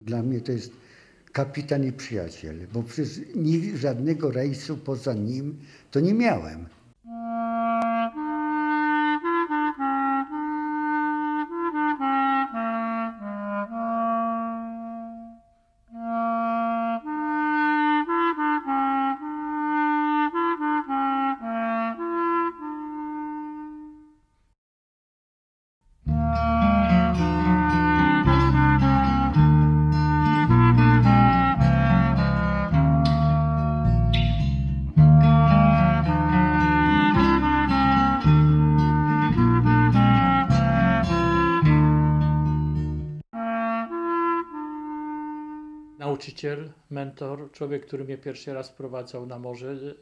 Dla mnie to jest kapitan i przyjaciel, bo przez ni- żadnego rejsu poza nim to nie miałem. Nauczyciel, mentor, człowiek, który mnie pierwszy raz wprowadzał na morze, yy,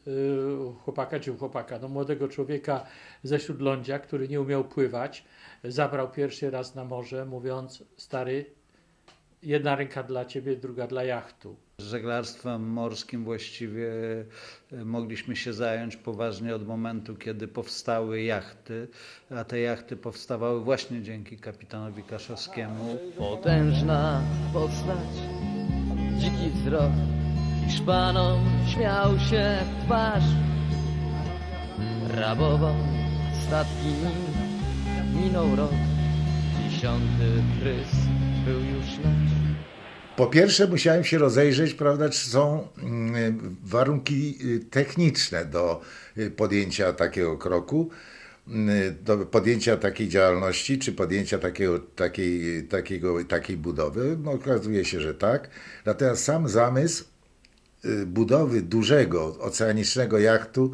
chłopaka czy chłopaka, no młodego człowieka ze Śródlądzia, który nie umiał pływać, zabrał pierwszy raz na morze, mówiąc, stary, jedna ręka dla ciebie, druga dla jachtu. Żeglarstwem morskim właściwie e, mogliśmy się zająć poważnie od momentu, kiedy powstały jachty, a te jachty powstawały właśnie dzięki kapitanowi Kaszowskiemu. Potężna postać, dziki wzrok. Hiszpanom śmiał się w twarz. Rabował statki nim Minął rok. Dziesiąty prys był już nasz Po pierwsze musiałem się rozejrzeć, prawda, czy są mm, warunki y, techniczne do y, podjęcia takiego kroku, do podjęcia takiej działalności, czy podjęcia takiego, takiej, takiego, takiej budowy. No, okazuje się, że tak. Natomiast sam zamysł y, budowy dużego oceanicznego jachtu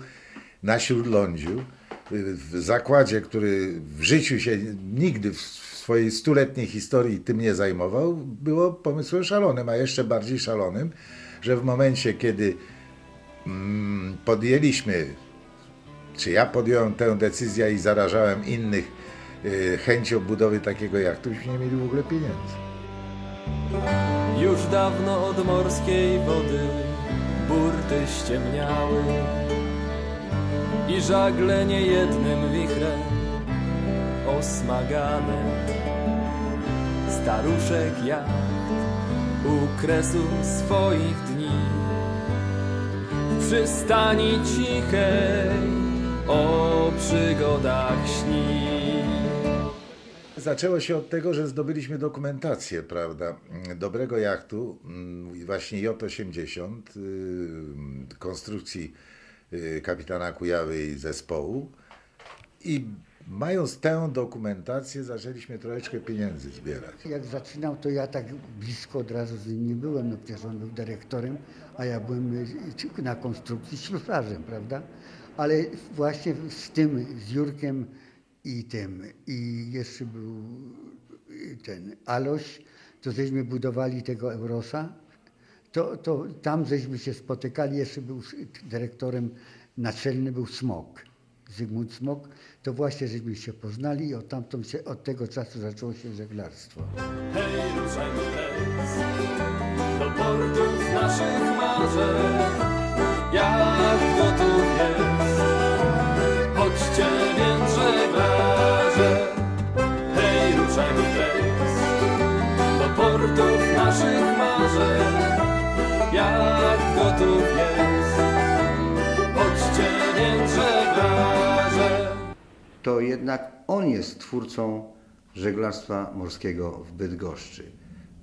na Śródlądziu, y, w zakładzie, który w życiu się nigdy w swojej stuletniej historii tym nie zajmował, było pomysłem szalonym, a jeszcze bardziej szalonym, że w momencie, kiedy mm, podjęliśmy, czy ja podjąłem tę decyzję i zarażałem innych y, chęcią budowy takiego jachtu, byśmy nie mieli w ogóle pieniędzy. Już dawno od morskiej wody burty ściemniały i żagle niejednym wichrem osmagane. Staruszek jacht u kresu swoich dni w przystani cichej o przygodach śni. Zaczęło się od tego, że zdobyliśmy dokumentację, prawda, dobrego jachtu, mm, właśnie J-80, y, konstrukcji y, kapitana Kujawy i zespołu. I mając tę dokumentację, zaczęliśmy troszeczkę pieniędzy zbierać. Jak zaczynał, to ja tak blisko od razu z nim nie byłem, no przecież on był dyrektorem, a ja byłem y, na konstrukcji ślusarzem, prawda? Ale właśnie z tym, z Jurkiem i tym, i jeszcze był ten Aloś, to żeśmy budowali tego Eurosa, to, to tam żeśmy się spotykali, jeszcze był dyrektorem naczelny był Smok, Zygmunt Smok, to właśnie żeśmy się poznali i od, tamtąd się, od tego czasu zaczęło się żeglarstwo. Hej, ruszajmy teraz do portów naszych marzeń. Jak gotów naszych marzeń. Jak gotów jest, chodźcie żeglarze. to jednak on jest twórcą żeglarstwa morskiego w Bydgoszczy.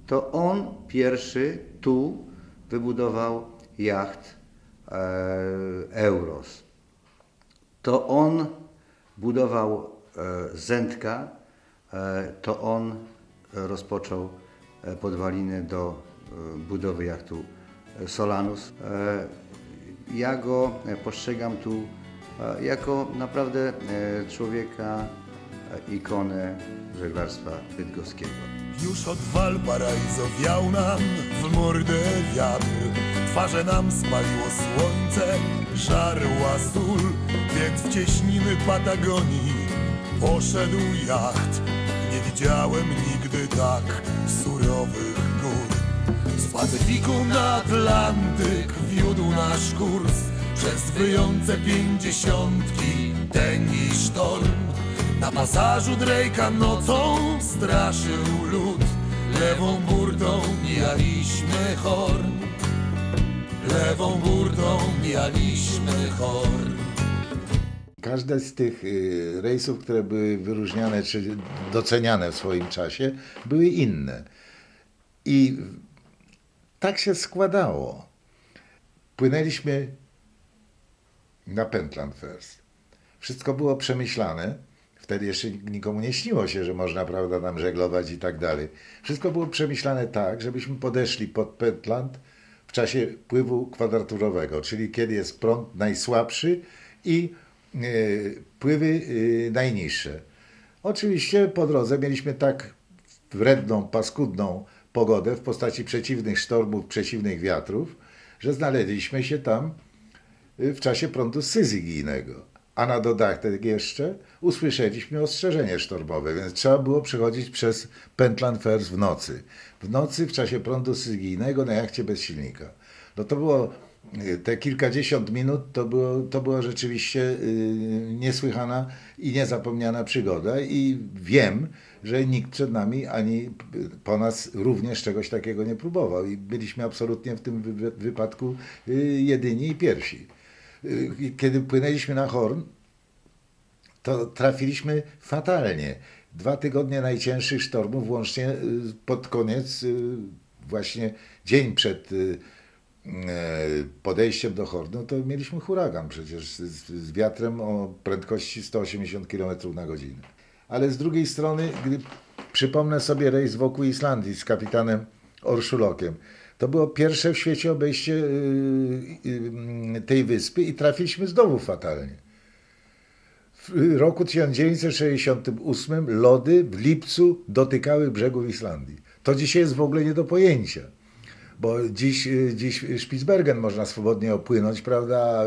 To on pierwszy tu wybudował jacht e, Euros. To on budował e, Zętka, e, to on rozpoczął podwaliny do e, budowy jachtu e, Solanus. E, ja go e, postrzegam tu e, jako naprawdę e, człowieka, e, ikonę żeglarstwa bydgoskiego. Już od Valparaiso wiał nam w mordę wiatr Twarze nam spaliło słońce, żarła sól Więc w cieśniny Patagonii poszedł jacht Nie widziałem nigdy tak surowych gór Z Pacyfiku na Atlantyk wiódł nasz kurs Przez wyjące pięćdziesiątki, tęgi sztorm na pasażu Drake'a nocą straszył lód Lewą burtą mijaliśmy horn. Lewą burtą mijaliśmy horn. Każde z tych y, rejsów, które były wyróżniane czy doceniane w swoim czasie, były inne. I tak się składało. Płynęliśmy na Pentland First. Wszystko było przemyślane. Wtedy jeszcze nikomu nie śniło się, że można, prawda, tam żeglować i tak dalej. Wszystko było przemyślane tak, żebyśmy podeszli pod Pentland w czasie pływu kwadraturowego, czyli kiedy jest prąd najsłabszy i pływy e, najniższe. Oczywiście po drodze mieliśmy tak wredną, paskudną pogodę w postaci przeciwnych sztormów, przeciwnych wiatrów, że znaleźliśmy się tam y, w czasie prądu syzyjnego. A na dodatek jeszcze usłyszeliśmy ostrzeżenie sztormowe, więc trzeba było przechodzić przez Pentland First w nocy. W nocy w czasie prądu syzyjnego na jachcie bez silnika. No to było te kilkadziesiąt minut, to było, to była rzeczywiście y, niesłychana i niezapomniana przygoda i wiem, że nikt przed nami ani po nas również czegoś takiego nie próbował i byliśmy absolutnie w tym wy- wypadku y, jedyni i pierwsi. Y, Kiedy płynęliśmy na Horn, to trafiliśmy fatalnie. Dwa tygodnie najcięższych sztormów, łącznie pod koniec, właśnie dzień przed podejściem do Hornu, to mieliśmy huragan przecież z, z wiatrem o prędkości 180 km na godzinę. Ale z drugiej strony, gdy przypomnę sobie rejs wokół Islandii z kapitanem Orszulokiem, to było pierwsze w świecie obejście y, y, tej wyspy i trafiliśmy znowu fatalnie. W roku 1968 lody w lipcu dotykały brzegów Islandii. To dzisiaj jest w ogóle nie do pojęcia. Bo dziś, y, dziś Spitsbergen można swobodnie opłynąć, prawda?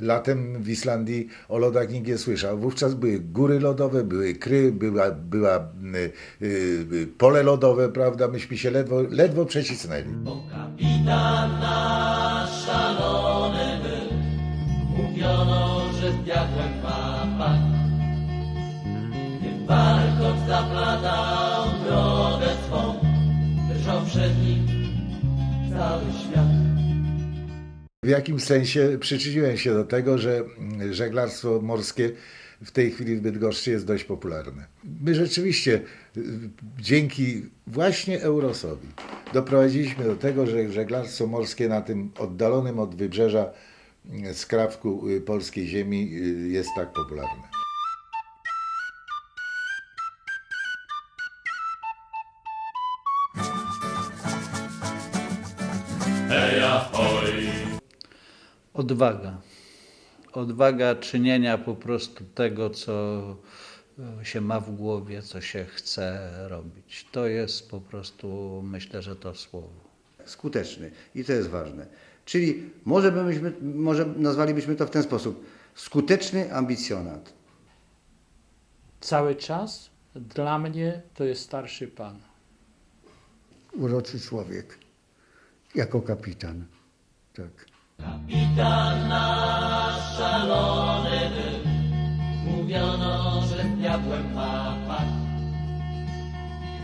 Latem w Islandii o lodach nikt nie słyszał. Wówczas były góry lodowe, były kry, była, była y, y, pole lodowe, prawda? Myśmy się ledwo, ledwo przecisnęli. Kapitan nasz W jakim sensie przyczyniłem się do tego, że żeglarstwo morskie w tej chwili w Bydgoszczy jest dość popularne. My rzeczywiście dzięki właśnie Eurosowi doprowadziliśmy do tego, że żeglarstwo morskie na tym oddalonym od wybrzeża skrawku polskiej ziemi jest tak popularne. Odwaga. Odwaga czynienia po prostu tego, co e, się ma w głowie, co się chce robić. To jest po prostu, myślę, że to słowo. skuteczny i to jest ważne. Czyli może, byśmy, może nazwalibyśmy to w ten sposób. Skuteczny ambicjonat. Cały czas dla mnie to jest starszy pan. Uroczy człowiek, jako kapitan. Tak. Kapitan nasz szalony był, mówiono, że z diabłem ma pakt.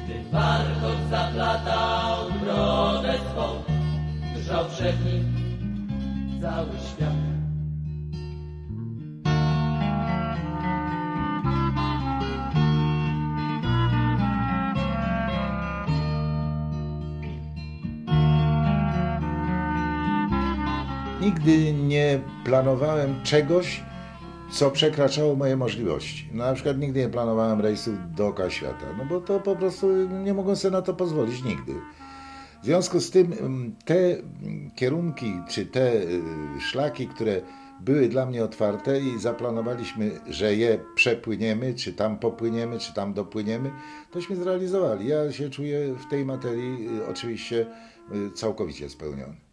Gdy warkot zaplatał brodę swą, drżał przed nim cały świat. Nigdy nie planowałem czegoś, co przekraczało moje możliwości. No, na przykład nigdy nie planowałem rejsów dookoła świata, no bo to po prostu nie mogłem sobie na to pozwolić nigdy. W związku z tym mm, te kierunki, czy te y, szlaki, które były dla mnie otwarte i zaplanowaliśmy, że je przepłyniemy, czy tam popłyniemy, czy tam dopłyniemy, tośmy zrealizowali. Ja się czuję w tej materii y, oczywiście y, całkowicie spełniony.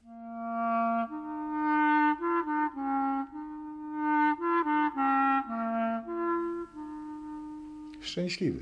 Szczęśliwy.